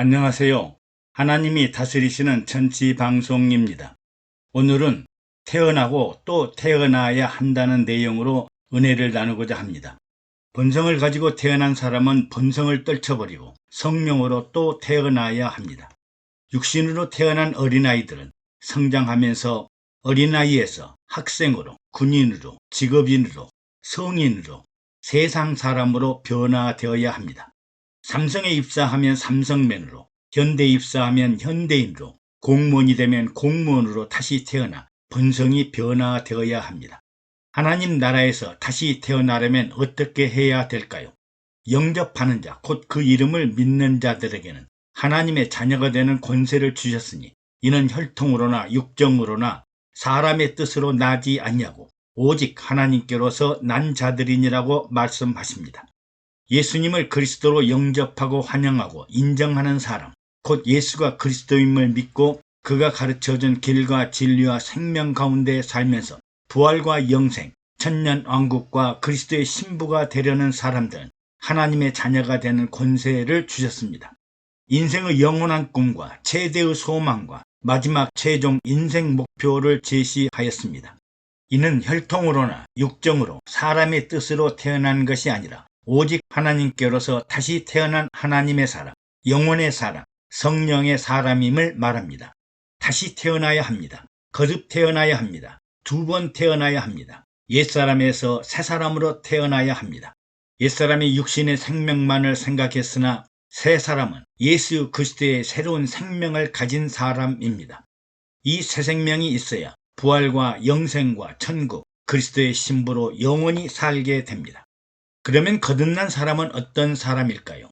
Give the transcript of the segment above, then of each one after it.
안녕하세요. 하나님이 다스리시는 천지 방송입니다. 오늘은 태어나고 또 태어나야 한다는 내용으로 은혜를 나누고자 합니다. 본성을 가지고 태어난 사람은 본성을 떨쳐버리고 성령으로 또 태어나야 합니다. 육신으로 태어난 어린아이들은 성장하면서 어린아이에서 학생으로, 군인으로, 직업인으로, 성인으로, 세상 사람으로 변화되어야 합니다. 삼성에 입사하면 삼성맨으로, 현대에 입사하면 현대인으로, 공무원이 되면 공무원으로 다시 태어나 본성이 변화되어야 합니다. 하나님 나라에서 다시 태어나려면 어떻게 해야 될까요? 영접하는 자, 곧 그 이름을 믿는 자들에게는 하나님의 자녀가 되는 권세를 주셨으니 이는 혈통으로나 육정으로나 사람의 뜻으로 나지 않냐고 오직 하나님께로서 난 자들이니라고 말씀하십니다. 예수님을 그리스도로 영접하고 환영하고 인정하는 사람, 곧 예수가 그리스도임을 믿고 그가 가르쳐준 길과 진리와 생명 가운데 살면서 부활과 영생, 천년 왕국과 그리스도의 신부가 되려는 사람들은 하나님의 자녀가 되는 권세를 주셨습니다. 인생의 영원한 꿈과 최대의 소망과 마지막 최종 인생 목표를 제시하였습니다. 이는 혈통으로나 육정으로 사람의 뜻으로 태어난 것이 아니라 오직 하나님께로서 다시 태어난 하나님의 사람, 영혼의 사람, 성령의 사람임을 말합니다. 다시 태어나야 합니다. 거듭 태어나야 합니다. 두 번 태어나야 합니다. 옛사람에서 새사람으로 태어나야 합니다. 옛사람이 육신의 생명만을 생각했으나 새 사람은 예수 그리스도의 새로운 생명을 가진 사람입니다. 이 새 생명이 있어야 부활과 영생과 천국, 그리스도의 신부로 영원히 살게 됩니다. 그러면 거듭난 사람은 어떤 사람일까요?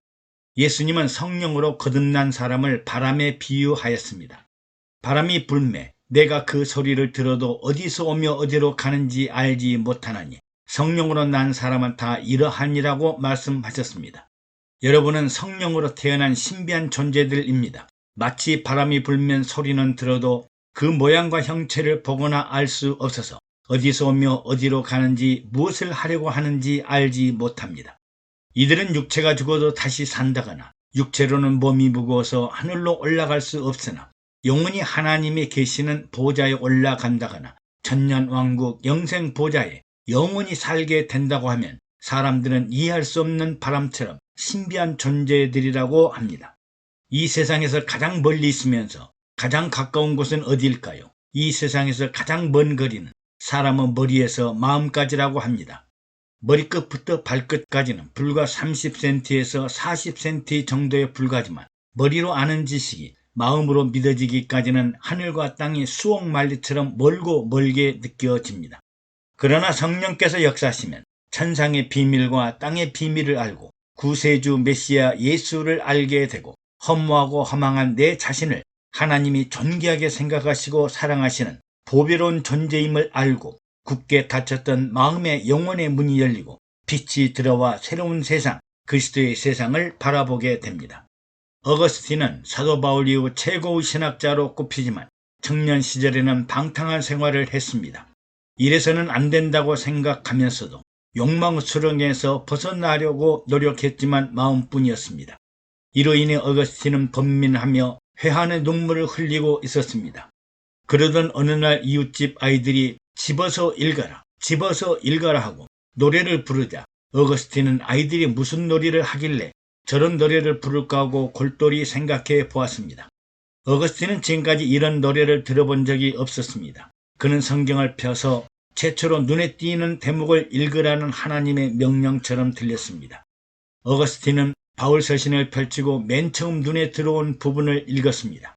예수님은 성령으로 거듭난 사람을 바람에 비유하였습니다. 바람이 불매 내가 그 소리를 들어도 어디서 오며 어디로 가는지 알지 못하나니 성령으로 난 사람은 다 이러하니라고 말씀하셨습니다. 여러분은 성령으로 태어난 신비한 존재들입니다. 마치 바람이 불면 소리는 들어도 그 모양과 형체를 보거나 알 수 없어서 어디서 오며 어디로 가는지 무엇을 하려고 하는지 알지 못합니다. 이들은 육체가 죽어도 다시 산다거나 육체로는 몸이 무거워서 하늘로 올라갈 수 없으나 영원히 하나님이 계시는 보좌에 올라간다거나 천년 왕국 영생 보좌에 영원히 살게 된다고 하면 사람들은 이해할 수 없는 바람처럼 신비한 존재들이라고 합니다. 이 세상에서 가장 멀리 있으면서 가장 가까운 곳은 어디일까요? 이 세상에서 가장 먼 거리는 사람의 머리에서 마음까지라고 합니다. 머리끝부터 발끝까지는 불과 30cm에서 40cm 정도에 불과하지만 머리로 아는 지식이 마음으로 믿어지기까지는 하늘과 땅이 수억 마일리처럼 멀고 멀게 느껴집니다. 그러나 성령께서 역사하시면 천상의 비밀과 땅의 비밀을 알고 구세주 메시아 예수를 알게 되고 허무하고 허망한 내 자신을 하나님이 존귀하게 생각하시고 사랑하시는 보배로운 존재임을 알고 굳게 닫혔던 마음의 영혼의 문이 열리고 빛이 들어와 새로운 세상, 그리스도의 세상을 바라보게 됩니다. 어거스틴은 사도 바울 이후 최고의 신학자로 꼽히지만 청년 시절에는 방탕한 생활을 했습니다. 이래서는 안 된다고 생각하면서도 욕망 수렁에서 벗어나려고 노력했지만 마음뿐이었습니다. 이로 인해 어거스틴은 번민하며 회한의 눈물을 흘리고 있었습니다. 그러던 어느 날 이웃집 아이들이 집어서 읽어라, 집어서 읽어라 하고 노래를 부르자 어거스틴은 아이들이 무슨 놀이를 하길래 저런 노래를 부를까 하고 골똘히 생각해 보았습니다. 어거스틴은 지금까지 이런 노래를 들어본 적이 없었습니다. 그는 성경을 펴서 최초로 눈에 띄는 대목을 읽으라는 하나님의 명령처럼 들렸습니다. 어거스틴은 바울 서신을 펼치고 맨 처음 눈에 들어온 부분을 읽었습니다.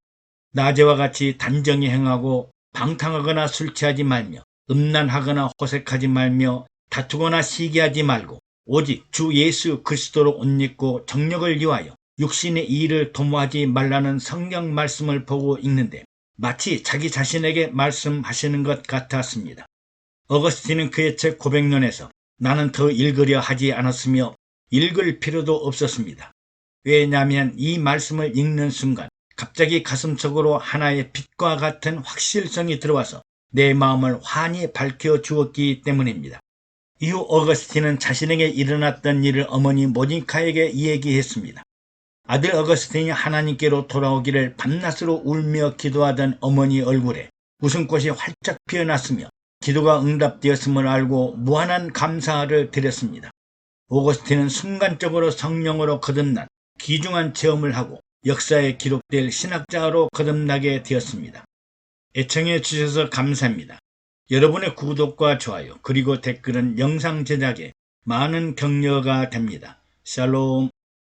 낮에와 같이 단정히 행하고 방탕하거나 술 취하지 말며 음란하거나 호색하지 말며 다투거나 시기하지 말고 오직 주 예수 그리스도로 옷 입고 정력을 위하여 육신의 일을 도모하지 말라는 성경 말씀을 보고 읽는데 마치 자기 자신에게 말씀하시는 것 같았습니다. 어거스틴은 그의 책 고백론에서 나는 더 읽으려 하지 않았으며 읽을 필요도 없었습니다. 왜냐하면 이 말씀을 읽는 순간 갑자기 가슴속으로 하나의 빛과 같은 확실성이 들어와서 내 마음을 환히 밝혀 주었기 때문입니다. 이후 어거스틴은 자신에게 일어났던 일을 어머니 모니카에게 얘기했습니다. 아들 어거스틴이 하나님께로 돌아오기를 밤낮으로 울며 기도하던 어머니 얼굴에 웃음꽃이 활짝 피어났으며 기도가 응답되었음을 알고 무한한 감사를 드렸습니다. 오거스틴은 순간적으로 성령으로 거듭난 귀중한 체험을 하고 역사에 기록될 신학자로 거듭나게 되었습니다. 애청해 주셔서 감사합니다. 여러분의 구독과 좋아요 그리고 댓글은 영상 제작에 많은 격려가 됩니다. 샬롬